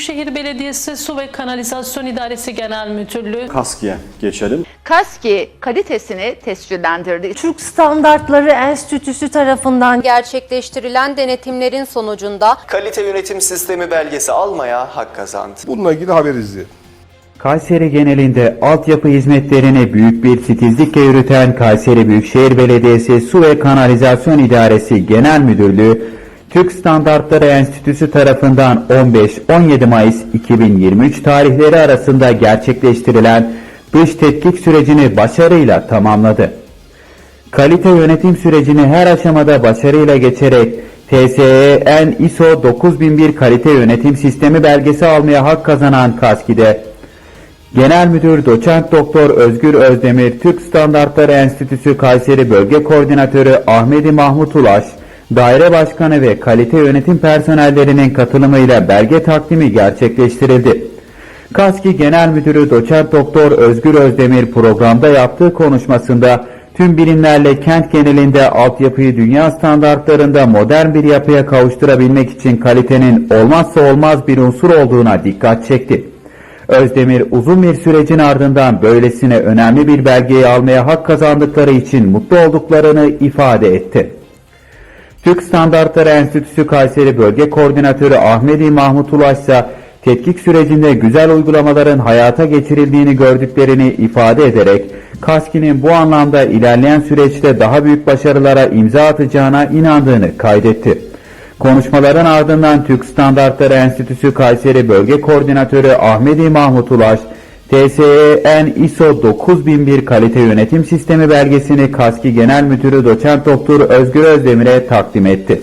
Büyükşehir Belediyesi Su ve Kanalizasyon İdaresi Genel Müdürlüğü Kaski'ye geçelim. KASKİ kalitesini tescillendirdi. Türk Standartları Enstitüsü tarafından gerçekleştirilen denetimlerin sonucunda Kalite yönetim sistemi belgesi almaya hak kazandı. Bununla ilgili haber izleyelim. Kayseri genelinde altyapı hizmetlerini büyük bir titizlikle yürüten Kayseri Büyükşehir Belediyesi Su ve Kanalizasyon İdaresi Genel Müdürlüğü, Türk Standartları Enstitüsü tarafından 15-17 Mayıs 2023 tarihleri arasında gerçekleştirilen dış tetkik sürecini başarıyla tamamladı. Kalite yönetim sürecini her aşamada başarıyla geçerek TSEN ISO 9001 kalite yönetim sistemi belgesi almaya hak kazanan KASKİ'de Genel Müdür Doçent Doktor Özgür Özdemir, Türk Standartları Enstitüsü Kayseri Bölge Koordinatörü Ahmedi Mahmut Ulaş, Daire Başkanı ve kalite yönetim personellerinin katılımıyla belge takdimi gerçekleştirildi. KASKİ Genel Müdürü Doçent Doktor Özgür Özdemir programda yaptığı konuşmasında tüm birimlerle kent genelinde altyapıyı dünya standartlarında modern bir yapıya kavuşturabilmek için kalitenin olmazsa olmaz bir unsur olduğuna dikkat çekti. Özdemir uzun bir sürecin ardından böylesine önemli bir belgeyi almaya hak kazandıkları için mutlu olduklarını ifade etti. Türk Standartları Enstitüsü Kayseri Bölge Koordinatörü Ahmedi Mahmut Ulaş ise tetkik sürecinde güzel uygulamaların hayata geçirildiğini gördüklerini ifade ederek KASKİ'nin bu anlamda ilerleyen süreçte daha büyük başarılara imza atacağına inandığını kaydetti. Konuşmaların ardından Türk Standartları Enstitüsü Kayseri Bölge Koordinatörü Ahmedi Mahmut Ulaş, TSEN ISO 9001 kalite yönetim sistemi belgesini KASKİ Genel Müdürü Doçent Doktor Özgür Özdemir'e takdim etti.